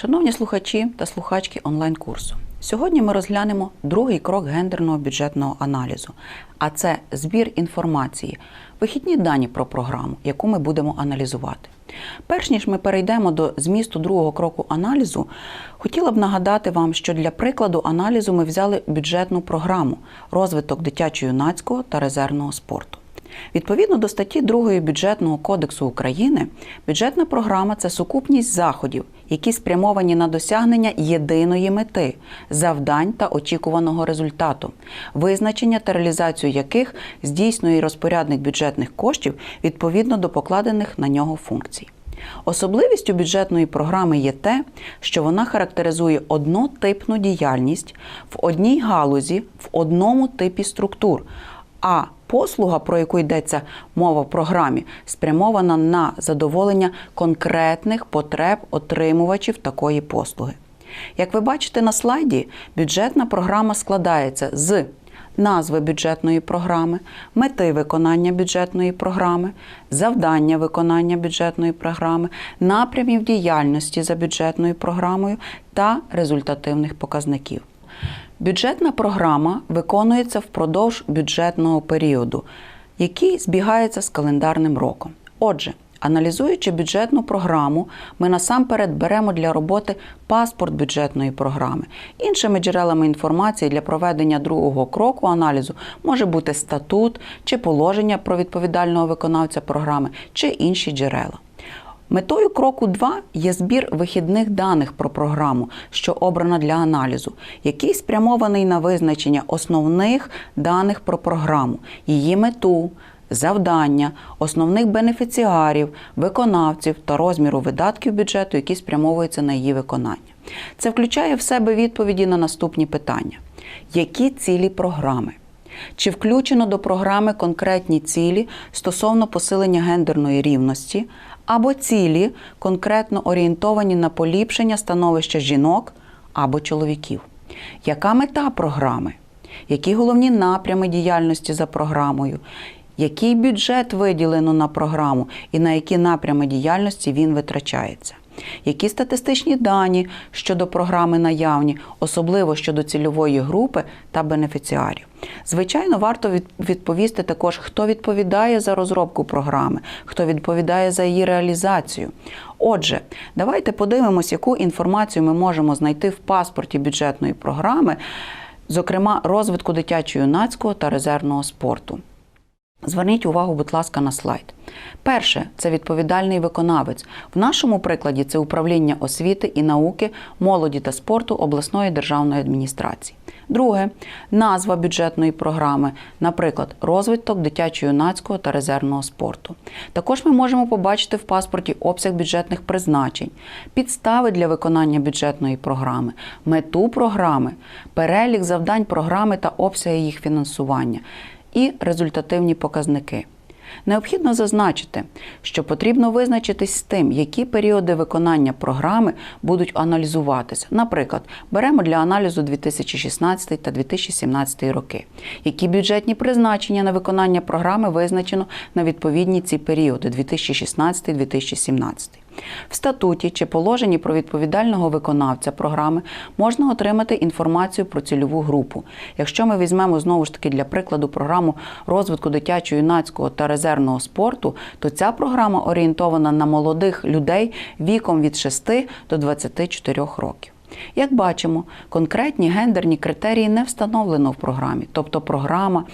Шановні слухачі та слухачки онлайн-курсу, сьогодні ми розглянемо другий крок гендерного бюджетного аналізу, а це збір інформації, вихідні дані про програму, яку ми будемо аналізувати. Перш ніж ми перейдемо до змісту другого кроку аналізу, хотіла б нагадати вам, що для прикладу аналізу ми взяли бюджетну програму розвиток дитячо-юнацького та резервного спорту. Відповідно до статті 2 бюджетного кодексу України, бюджетна програма це сукупність заходів, які спрямовані на досягнення єдиної мети, завдань та очікуваного результату, визначення та реалізацію яких здійснює розпорядник бюджетних коштів відповідно до покладених на нього функцій. Особливістю бюджетної програми є те, що вона характеризує однотипну діяльність в одній галузі в одному типі структур. А послуга, про яку йдеться мова в програмі, спрямована на задоволення конкретних потреб отримувачів такої послуги. Як ви бачите на слайді, бюджетна програма складається з назви бюджетної програми, мети виконання бюджетної програми, завдання виконання бюджетної програми, напрямів діяльності за бюджетною програмою та результативних показників. Бюджетна програма виконується впродовж бюджетного періоду, який збігається з календарним роком. Отже, аналізуючи бюджетну програму, ми насамперед беремо для роботи паспорт бюджетної програми. Іншими джерелами інформації для проведення другого кроку аналізу може бути статут чи положення про відповідального виконавця програми чи інші джерела. Метою кроку 2 є збір вихідних даних про програму, що обрана для аналізу, який спрямований на визначення основних даних про програму, її мету, завдання, основних бенефіціарів, виконавців та розміру видатків бюджету, які спрямовуються на її виконання. Це включає в себе відповіді на наступні питання: які цілі програми? Чи включено до програми конкретні цілі стосовно посилення гендерної рівності або цілі, конкретно орієнтовані на поліпшення становища жінок або чоловіків? Яка мета програми? Які головні напрями діяльності за програмою? Який бюджет виділено на програму і на які напрями діяльності він витрачається? Які статистичні дані щодо програми наявні, особливо щодо цільової групи та бенефіціарів? Звичайно, варто відповісти також, хто відповідає за розробку програми, хто відповідає за її реалізацію. Отже, давайте подивимось, яку інформацію ми можемо знайти в паспорті бюджетної програми, зокрема розвитку дитячо-юнацького та резервного спорту. Зверніть увагу, будь ласка, на слайд. Перше це відповідальний виконавець. В нашому прикладі це управління освіти і науки, молоді та спорту обласної державної адміністрації. Друге назва бюджетної програми, наприклад, розвиток дитячо-юнацького та резервного спорту. Також ми можемо побачити в паспорті обсяг бюджетних призначень, підстави для виконання бюджетної програми, мету програми, перелік завдань програми та обсяги їх фінансування і результативні показники. Необхідно зазначити, що потрібно визначитись з тим, які періоди виконання програми будуть аналізуватися. Наприклад, беремо для аналізу 2016 та 2017 роки, які бюджетні призначення на виконання програми визначено на відповідні ці періоди 2016-2017. В статуті чи положенні про відповідального виконавця програми можна отримати інформацію про цільову групу. Якщо ми візьмемо знову ж таки для прикладу програму розвитку дитячо-юнацького та резервного спорту, то ця програма орієнтована на молодих людей віком від 6 до 24 років. Як бачимо, конкретні гендерні критерії не встановлено в програмі, тобто програма,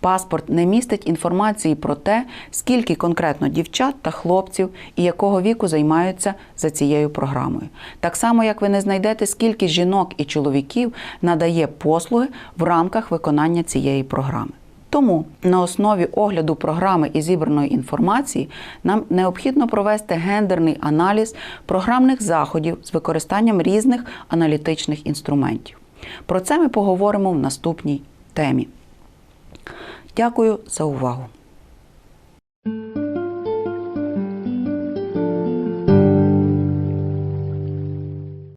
паспорт не містить інформації про те, скільки конкретно дівчат та хлопців і якого віку займаються за цією програмою. Так само, як ви не знайдете, скільки жінок і чоловіків надає послуги в рамках виконання цієї програми. Тому на основі огляду програми і зібраної інформації нам необхідно провести гендерний аналіз програмних заходів з використанням різних аналітичних інструментів. Про це ми поговоримо в наступній темі. Дякую за увагу!